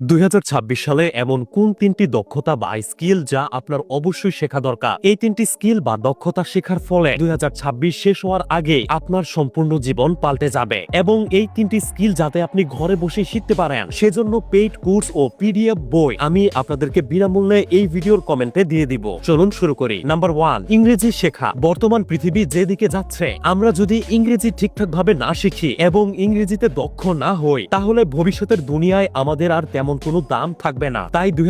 দুই হাজার ছাব্বিশ সালে এমন কোন তিনটি দক্ষতা বা স্কিল যা আপনার অবশ্যই শেখা দরকার? এই তিনটি স্কিল বা দক্ষতা শেখার ফলে দুই শেষ হওয়ার আগে আপনার সম্পূর্ণ জীবন পাল্টে যাবে এবং এই তিনটি স্কিল যাতে আপনি ঘরে বসে শিখতে পারেন, সেজন্য পেইড কোর্স ও পিডিএফ বই আমি আপনাদেরকে বিনামূল্যে এই ভিডিওর কমেন্টে দিয়ে দিব। চলুন শুরু করি। নাম্বার ওয়ান, ইংরেজি শেখা। বর্তমান পৃথিবী যেদিকে যাচ্ছে, আমরা যদি ইংরেজি ঠিকঠাক ভাবে না শিখি এবং ইংরেজিতে দক্ষ না হই, তাহলে ভবিষ্যতের দুনিয়ায় আমাদের আর তেমন কোনো দাম থাকবে না। তাই দুই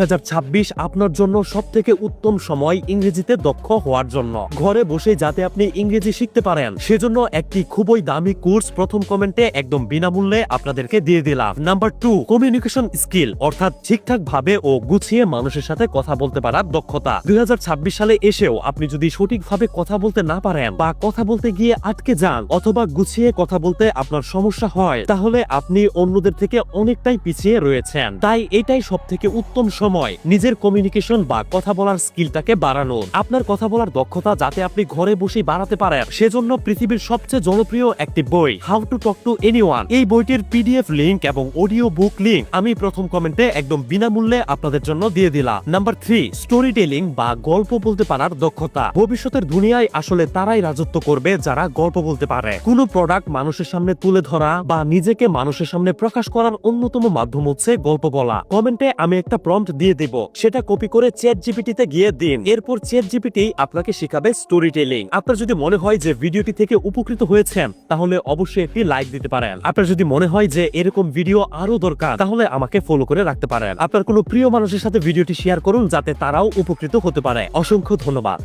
আপনার জন্য সব থেকে উত্তম সময় ইংরেজিতে দক্ষ হওয়ার জন্য। ঘরে বসে যাতে আপনি ইংরেজি শিখতে পারেন। সেজন্য একটি খুবই দামি কোর্স প্রথম কমেন্টে একদম বিনামূল্যে আপনাদেরকে দিয়ে দিলাম। নাম্বার টু, কমিউনিকেশন স্কিল, অর্থাৎ ঠিকঠাক ভাবে ও গুছিয়ে মানুষের সাথে কথা বলতে পারার দক্ষতা। দুই হাজার ছাব্বিশ সালে এসেও আপনি যদি সঠিকভাবে কথা বলতে না পারেন বা কথা বলতে গিয়ে আটকে যান অথবা গুছিয়ে কথা বলতে আপনার সমস্যা হয়, তাহলে আপনি অন্যদের থেকে অনেকটাই পিছিয়ে রয়েছেন। তাই এটাই সব থেকে উত্তম সময়, নিজের কমিউনিকেশন বা কথা বলার স্কিলটাকে বাড়ানোর আপনার কথা বলার দক্ষতা যাতে আপনি ঘরে বসেই বাড়াতে পারেন, সেজন্য পৃথিবীর সবচেয়ে জনপ্রিয় একটি বই how to talk to anyone এই বইটির পিডিএফ লিংক এবং অডিও বুক লিংক আমি প্রথম কমেন্টে একদম বিনামূল্যে আপনাদের জন্য দিয়ে দিলাম। নাম্বার থ্রি স্টোরি টেলিং বা গল্প বলতে পারার দক্ষতা। ভবিষ্যতের দুনিয়ায় আসলে তারাই রাজত্ব করবে যারা গল্প বলতে পারে। কোনো প্রোডাক্ট মানুষের সামনে তুলে ধরা বা নিজেকে মানুষের সামনে প্রকাশ করার অন্যতম মাধ্যম হচ্ছে গল্প বলা। কমেন্টে আমি একটা প্রম্পট দিয়ে দেব। সেটা কপি করে চ্যাট জিপিটিতে গিয়ে দিন। এরপর চ্যাট জিপিটি আপনাকে শেখাবে স্টোরি টেলিং আপনার যদি মনে হয় যে ভিডিওটি থেকে উপকৃত হয়েছেন, তাহলে অবশ্যই একটি লাইক দিতে পারেন। আপনার যদি মনে হয় যে এরকম ভিডিও আরও দরকার, তাহলে আমাকে ফলো করে রাখতে পারেন। আপনার কোনো প্রিয় মানুষের সাথে ভিডিওটি শেয়ার করুন, যাতে তারাও উপকৃত হতে পারে। অসংখ্য ধন্যবাদ।